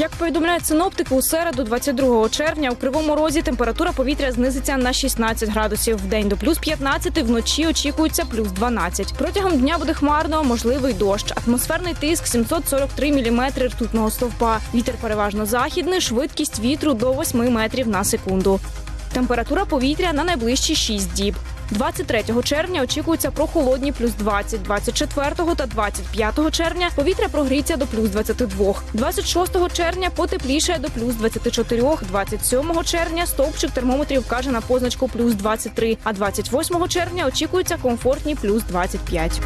Як повідомляють синоптики, у середу, 22 червня, у кривому розі температура повітря знизиться на 16 градусів. В день до плюс 15, вночі очікується плюс 12. Протягом дня буде хмарно, можливий дощ. Атмосферний тиск 743 міліметри ртутного стовпа. Вітер переважно західний, швидкість вітру до 8 метрів на секунду. Температура повітря на найближчі 6 діб. 23 червня очікується прохолодні плюс 20, 24 та 25 червня повітря прогріться до плюс 22. 26 червня потепліше до плюс 24, 27 червня стовпчик термометрів вкаже на позначку плюс 23, а 28 червня очікується комфортні плюс 25.